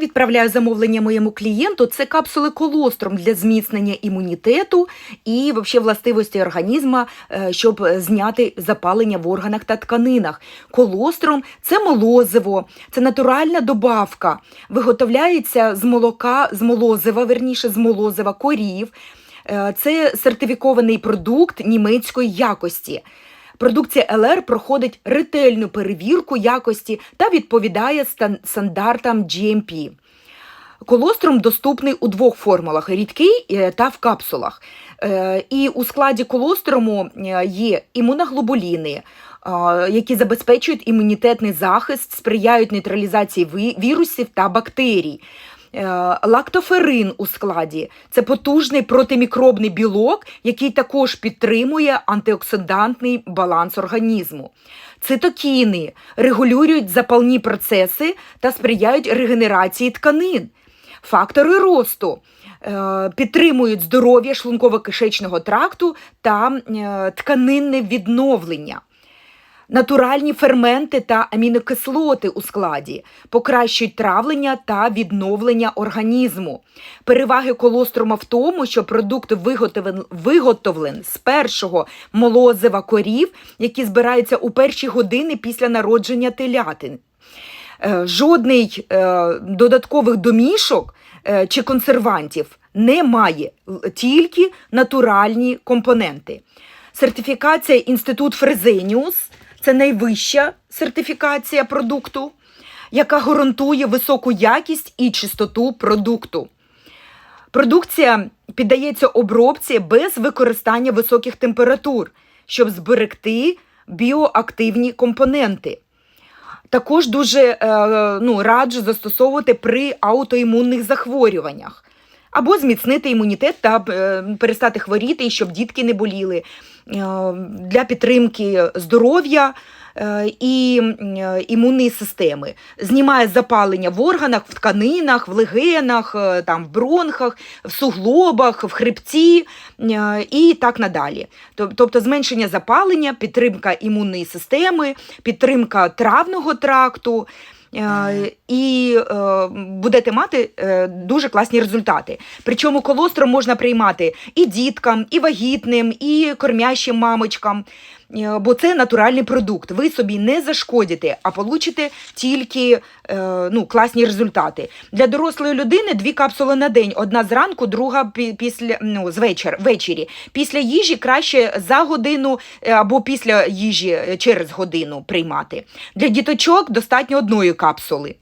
Відправляю замовлення моєму клієнту. Це капсули колостром для зміцнення імунітету і вообще властивості організму, е, щоб зняти запалення в органах та тканинах. Колостром це молозиво, це натуральна добавка. Виготовляється з молока, з молозива, верніше з молозива корів. Е, Це сертифікований продукт німецької якості. Продукція ЛР проходить ретельну перевірку якості та відповідає стандартам GMP. Колострум доступний у двох формулах: рідкий е, та в капсулах. Е, І у складі колоструму е, є імуноглобуліни, які забезпечують імунітетний захист, сприяють нейтралізації вірусів та бактерій. Е, Лактоферин у складі це потужний протимікробний білок, який також підтримує антиоксидантний баланс організму. Цитокіни регулюють запальні процеси та сприяють регенерації тканин. Фактори росту е, підтримують здоров'я шлунково-кишечного тракту та е, тканинне відновлення. Натуральні ферменти та амінокислоти у складі покращують травлення та відновлення організму. Переваги колострума в тому, що продукт виготовлен, виготовлен з першого молозива корів, які збираються у перші години після народження телятин. Е, Жодний е, додаткових домішок е, чи консервантів немає, тільки натуральні компоненти. Сертифікація Інститут Фрезеніус це найвища сертифікація продукту, яка гарантує високу якість і чистоту продукту. Продукція піддається обробці без використання високих температур, щоб зберегти біоактивні компоненти. Також дуже е, ну, раджу застосовувати при аутоімунних захворюваннях. Або зміцнити імунітет та е, перестати хворіти, щоб дітки не боліли е, для підтримки здоров'я е, і імунної системи. Знімає запалення в органах, в тканинах, в легенах, там, в бронхах, в суглобах, в хребці і так надалі. Тобто зменшення запалення, підтримка імунної системи, підтримка травного тракту. Е, І е, будете мати е, дуже класні результати. Причому колостром можна приймати і діткам, і вагітним, і кормящим мамочкам, бо це натуральний продукт. Ви собі не зашкодите, а получите тільки е, ну, класні результати. Для дорослої людини дві капсули на день: одна зранку, друга після ну, з вечір, ввечері. Після їжі краще за годину е, або після їжі е, через годину приймати. Для діточок достатньо одної капсули.